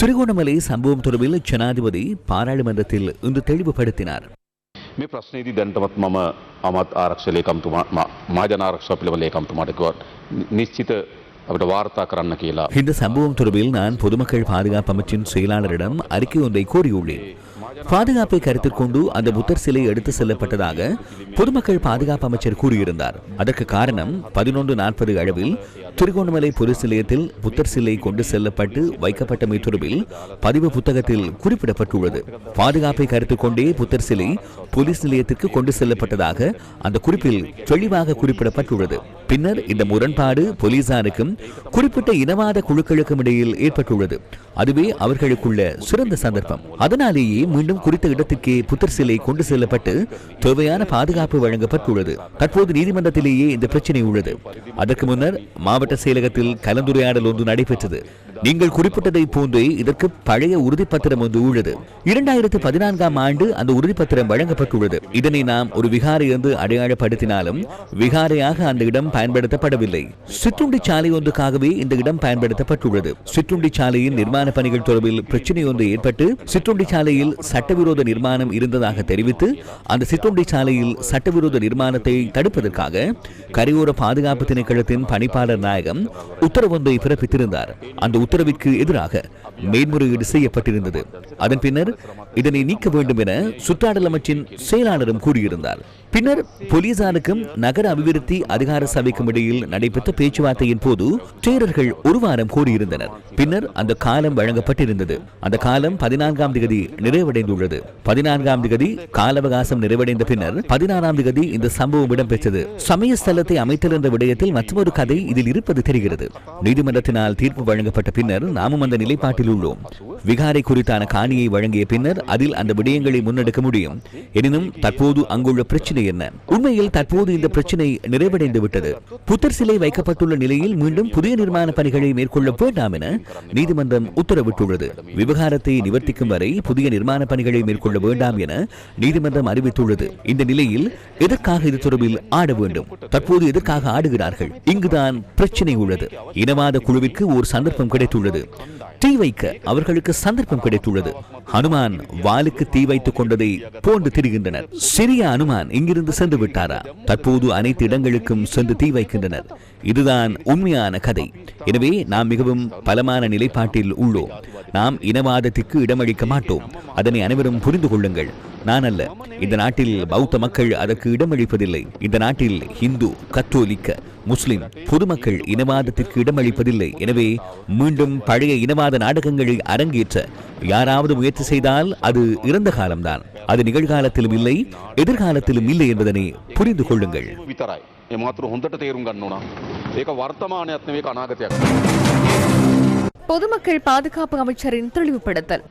திருகோணமலை சம்பவம் தொடர்பில் ஜனாதிபதி பாராளுமன்றத்தில் இன்று தெளிவுபடுத்தினார் මේ ප්‍රශ්නේදී දැන්ටමත් මම අමත් ආරක්ෂ ලේකම්තුමා මාජන ආරක්ෂා පිළිබඳ ලේකම්තුමාට කිව්වා නිශ්චිත අපිට වාර්තා කරන්න කියලා. இந்த சம்பவம் தொடர்பில் நான் பொதுமக்கள் பாதுகாப்பு அமைச்சின் செயலாளரிடம் அறிக்கை ஒன்றை கோரியுள்ளேன் பாதுகாப்பை கருத்தில் கொண்டு அந்த புத்தர் சிலை எடுத்து செல்லப்பட்டதாக பொதுமக்கள் பாதுகாப்பு அமைச்சர் கூறியிருந்தார் அதற்கு காரணம் பதினொன்று நாற்பது அளவில் திருகோணமலை போலீஸ் நிலையத்தில் புத்தர் சிலை கொண்டு செல்லப்பட்டு வைக்கப்பட்டமை தொடர்பில் பதிவு புத்தகத்தில் குறிப்பிடப்பட்டுள்ளது பாதுகாப்பை கருத்தில் கொண்டே புத்தர் சிலை போலீஸ் நிலையத்திற்கு கொண்டு செல்லப்பட்டதாக அந்த குறிப்பில் தெளிவாக குறிப்பிடப்பட்டுள்ளது பின்னர் இந்த முரண்பாடு போலீசாருக்கும் குறிப்பிட்ட இனவாத குழுக்களுக்கும் இடையில் ஏற்பட்டுள்ளது. அதுவே அவர்களுக்குள்ள சிறந்த சந்தர்ப்பம். அதனாலேயே மீண்டும் குறித்த இடத்துக்கே புத்தர் சிலை கொண்டு செல்லப்பட்டு தேவையான பாதுகாப்பு வழங்கப்பட்டுள்ளது. தற்போது நீதிமன்றத்திலேயே இந்த பிரச்சனை உள்ளது. அதற்கு முன்னர் மாவட்ட செயலகத்தில் கலந்துரையாடல் ஒன்று நடைபெற்றது. நீங்கள் குறிப்பிட்டதை போன்றே இதற்கு பழைய உறுதிப்பத்திரம் ஒன்று உள்ளது. இரண்டாயிரத்து பதினான்காம் ஆண்டு அந்த உறுதிப்பத்திரம் வழங்கப்பட்டுள்ளது. இதனை நாம் ஒரு விகாரை என்று அடையாளப்படுத்தினாலும் விகாரையாக அந்த இடம் பயன்படுத்தப்படவில்லை. சிற்றுண்டி சாலை ஒன்றுக்காகவே இந்த இடம் பயன்படுத்தப்பட்டுள்ளது. சிற்றுண்டி சாலையின் நிர்மாண பணிகள் தொடர்பில் பிரச்சனை ஒன்று ஏற்பட்டு சிற்றுண்டி சாலையில் சட்டவிரோத நிர்மாணம் இருந்ததாக தெரிவித்து அந்த சிற்றுண்டி சாலையில் சட்டவிரோத நிர்மாணத்தை தடுப்பதற்காக கரையோர பாதுகாப்பு திணைக்களத்தின் பணிப்பாளர் நாயகம் உத்தரவொன்றை பிறப்பித்திருந்தார். அந்த உத்தரவிற்கு எதிராக மேன்முறையீடு செய்யப்பட்டிருந்தது. அதன் பின்னர் இதனை நீக்க வேண்டும் என சுற்றாடல் அமைச்சின் செயலாளரும் கூறியிருந்தார். பின்னர் போலீசாருக்கும் நகர அபிவிருத்தி அதிகார சபைக்கும் இடையில் நடைபெற்ற பேச்சுவார்த்தையின் போது தேரர்கள் ஒரு வாரம் கூறியிருந்தனர் பின்னர் அந்த காலம் வழங்கப்பட்டிருந்தது. அந்த காலம் பதினான்காம் திகதி நிறைவடைந்துள்ளது. பதினான்காம் திகதி கால அவகாசம் நிறைவடைந்த பின்னர் பதினாறாம் திகதி இந்த சம்பவம் இடம்பெற்றது. சமய ஸ்தலத்தை அமைத்தல் என்ற விடயத்தில் மற்றொரு கதை இதில் இருப்பது தெரிகிறது. நீதிமன்றத்தினால் தீர்ப்பு வழங்கப்பட்ட பின்னர் நாமும் அந்த நிலைப்பாட்டில் உள்ளோம். விகாரை குறித்தான காணியை வழங்கிய பின்னர் அதில் அந்த விடயங்களை முன்னெடுக்க முடியும். எனினும் தற்போது அங்குள்ள பிரச்சனை என்ன? உண்மையில் தற்போது இந்த பிரச்சனை நிறைவடைந்து விட்டது புத்தர் சிலை வைக்கப்பட்டுள்ள நிலையில் மீண்டும் புதிய நிர்மாண பணிகளை மேற்கொள்ள வேண்டாம் என நீதிமன்றம் உத்தரவிட்டுள்ளது. விவகாரத்தை நிவர்த்திக்கும் வரை புதிய நிர்மாண பணிகளை மேற்கொள்ள வேண்டாம் என நீதிமன்றம் அறிவித்துள்ளது. இந்த நிலையில் எதற்காக இது தொடர்பில் ஆட வேண்டும்? தற்போது எதற்காக ஆடுகிறார்கள்? இங்குதான் பிரச்சனை உள்ளது. இனவாத குழுவிற்கு ஒரு சந்தர்ப்பம் கிடைத்துள்ளது. தீ வைக்க அவர்களுக்கு சந்தர்ப்பம் கிடைத்துள்ளது. ஹனுமான் வாலுக்கு தீ வைத்துக் கொண்டதை போன்று திரிகின்றனர். சிறிய அனுமான் இங்கிருந்து சென்று விட்டாரா? தற்போது அனைத்து இடங்களுக்கும் சென்று தீ வைக்கின்றனர். இதுதான் உண்மையான கதை. எனவே நாம் மிகவும் பலமான நிலைப்பாட்டில் உள்ளோம். நாம் இனவாதத்திற்கு இடமளிக்க மாட்டோம். அதனை அனைவரும் புரிந்து கொள்ளுங்கள். நான் அல்ல. இந்த நாட்டில் பௌத்த மக்கள் அதற்கு இடமளிப்பதில்லை. இந்த நாட்டில் இந்து கத்தோலிக்க முஸ்லிம் பொதுமக்கள் இனவாதத்திற்கு இடமளிப்பதில்லை. எனவே மீண்டும் பழைய இனவாத நாடகங்களை அரங்கேற்ற யாராவது முயற்சி செய்தால் அது இறந்த காலம்தான். அது நிகழ்காலத்திலும் இல்லை எதிர்காலத்திலும் இல்லை என்பதனை புரிந்து கொள்ளுங்கள். மாத்திரம் தேரும் கண்ணுனா ஏக வர்த்தமானத்தின் அநாகத்தியாக பொதுமக்கள் பாதுகாப்பு அமைச்சரின் தெளிவுபடுத்தல்.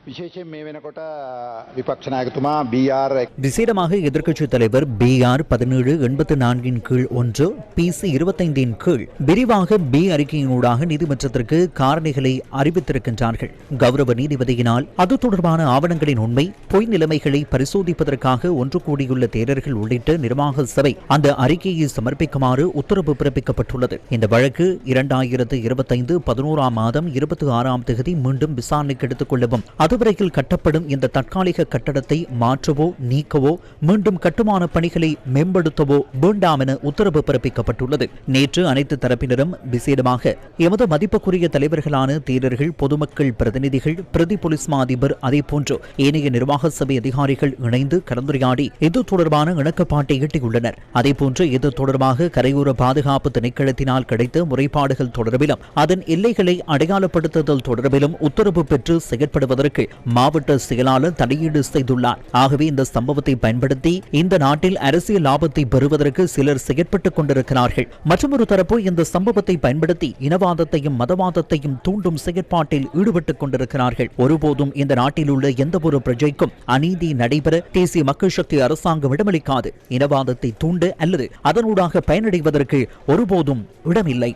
விசேடமாக எதிர்க்கட்சி தலைவர் பி ஆர் பதினேழு எண்பத்தி நான்கின் கீழ் ஒன்று பி சி இருபத்தைந்தின் கீழ். விரிவாக பி அறிக்கையினூடாக நீதிமன்றத்திற்கு காரணிகளை அறிவித்திருக்கின்றார்கள். கௌரவ நீதிபதியினால் அது தொடர்பான ஆவணங்களின் உண்மை பொய் நிலைமைகளை பரிசோதிப்பதற்காக ஒன்று கூடியுள்ள தேரர்கள் உள்ளிட்ட நிர்வாக சபை அந்த அறிக்கையை சமர்ப்பிக்குமாறு உத்தரவு பிறப்பிக்கப்பட்டுள்ளது. இந்த வழக்கு இரண்டாயிரத்து இருபத்தைந்து பதினோராம் மாதம் இருபத்தி ஆறாம் தேதி மீண்டும் விசாரணைக்கு எடுத்துக் கொள்ளவும். அதுவரையில் கட்டப்படும் இந்த தற்காலிக கட்டடத்தை மாற்றவோ நீக்கவோ மீண்டும் கட்டுமான பணிகளை மேம்படுத்தவோ வேண்டாம் என உத்தரவு பிறப்பிக்கப்பட்டுள்ளது. நேற்று அனைத்து தரப்பினரும் விசேடமாக எமது மதிப்புக்குரிய தலைவர்களான தேரர்கள் பொதுமக்கள் பிரதிநிதிகள் பிரதி போலீஸ் மா அதிபர் அதேபோன்று ஏனைய நிர்வாக சபை அதிகாரிகள் இணைந்து கலந்துரையாடி இது தொடர்பான இணக்கப்பாட்டை எட்டியுள்ளனர். அதேபோன்று இது தொடர்பாக கரையோர பாதுகாப்பு திணைக்களத்தினால் கிடைத்த முறைப்பாடுகள் தொடர்பிலும் அதன் எல்லைகளை அடையாளப்படுத்த நடத்துதல் தொடர்பிலும் உத்தரவு பெற்று செயற்படுவதற்கு மாவட்ட செயலாளர் தலையீடு செய்துள்ளார். ஆகவே இந்த சம்பவத்தை பயன்படுத்தி இந்த நாட்டில் அரசியல் லாபத்தை பெறுவதற்கு சிலர் செயற்பட்டுக் கொண்டிருக்கிறார்கள். மற்றொரு தரப்பு இந்த சம்பவத்தை பயன்படுத்தி இனவாதத்தையும் மதவாதத்தையும் தூண்டும் செயற்பாட்டில் ஈடுபட்டுக் கொண்டிருக்கிறார்கள். ஒருபோதும் இந்த நாட்டில் உள்ள எந்தவொரு பிரஜைக்கும் அநீதி நடைபெற தேசிய மக்கள் சக்தி அரசாங்கம் இடமளிக்காது. இனவாதத்தை தூண்டு அல்லது அதனூடாக பயனடைவதற்கு ஒருபோதும் இடமில்லை.